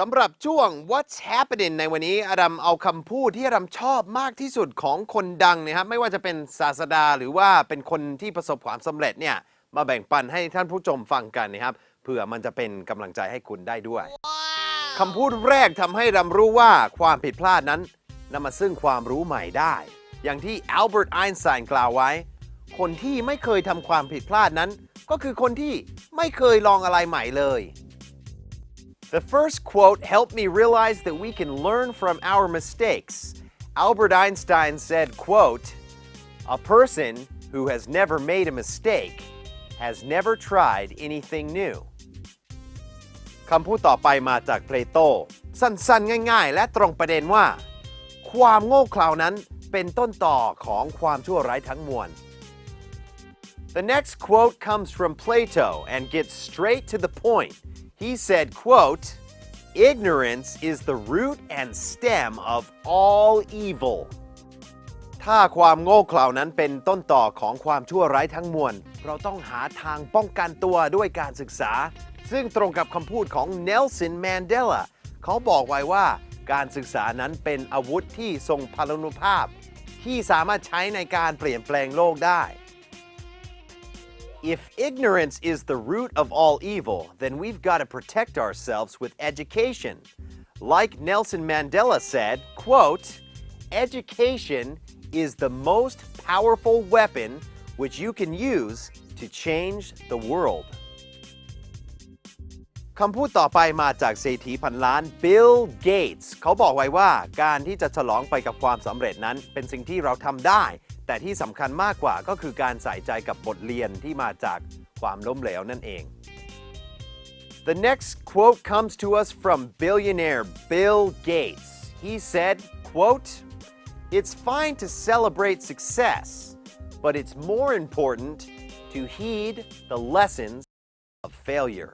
สำหรับช่วง What's Happening ในวันนี้อดัมเอาคำพูดที่อดัมชอบมากที่สุดของคนดังนะครับไม่ว่าจะเป็นศาสดาหรือว่าเป็นคนที่ประสบความสำเร็จเนี่ยมาแบ่งปันให้ท่านผู้ชมฟังกันนะครับเพื่อมันจะเป็นกำลังใจให้คุณได้ด้วยคำพูดแรกทำให้รำรู้ว่าความผิดพลาดนั้นนำมาซึ่งความรู้ใหม่ได้ อย่างที่อัลเบิร์ตไอน์สไตน์กล่าวไว้ คนที่ไม่เคยทำความผิดพลาดนั้น ก็คือคนที่ไม่เคยลองอะไรใหม่เลย The first quote helped me realize that we can learn from our mistakes. Albert Einstein said, quote, "A person who has never made a mistake has never tried anything new." คำพูดต่อไปมาจากเพลโต สั้นๆ ง่ายๆ และตรงประเด็นว่า ความโง่เขลานั้นเป็นต้นต่อของความชั่วร้ายทั้งมวล The next quote comes from Plato and gets straight to the point. He said, quote, Ignorance is the root and stem of all evil. ถ้าความโง่เขลานั้นเป็นต้นต่อของความชั่วร้ายทั้งมวล เราต้องหาทางป้องกันตัวด้วยการศึกษา ซึ่งตรงกับคำพูดของเนลสันแมนเดลาเขาบอกไว้ว่าการศึกษานั้นเป็นอาวุธที่ทรงพลานุภาพ ที่สามารถใช้ในการเปลี่ยนแปลงโลกได้ If ignorance is the root of all evil, then we've got to protect ourselves with education. Like Nelson Mandela said, quote, education is the most powerful weapon which you can use to change the world. คำพูดต่อไปมาจากเศรษฐีพันล้าน Bill Gates เขาบอกไว้ว่าการที่จะฉลองไปกับความสำเร็จนั้น เป็นสิ่งที่เราทำได้ แต่ที่สำคัญมากกว่าก็คือการใส่ใจกับบทเรียนที่มาจากความล้มเหลวนั่นเอง The next quote comes to us from billionaire Bill Gates. He said, quote, It's fine to celebrate success, but it's more important to heed the lessons of failure.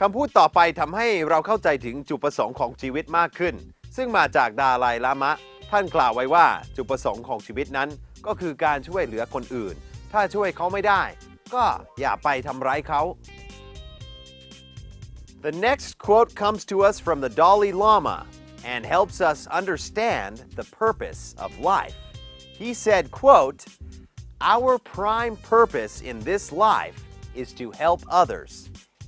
คำพูดต่อไปทำให้เราเข้าใจถึงจุดประสงค์ของชีวิตมากขึ้น ซึ่งมาจากดาไลลามะ ท่านกล่าวไว้ว่าจุดประสงค์ของชีวิตนั้น ก็คือการช่วยเหลือคนอื่น ถ้าช่วยเขาไม่ได้ ก็อย่าไปทำร้ายเขา The next quote comes to us from the Dalai Lama and helps us understand the purpose of life. He said, quote, Our prime purpose in this life is to help others.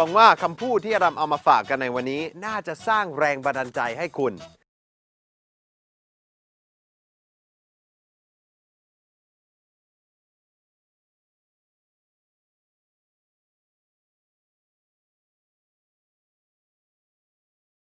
หวังว่าคำพูดที่อารัมเอามาฝากกันในวันนี้ น่าจะสร้างแรงบันดาลใจให้คุณ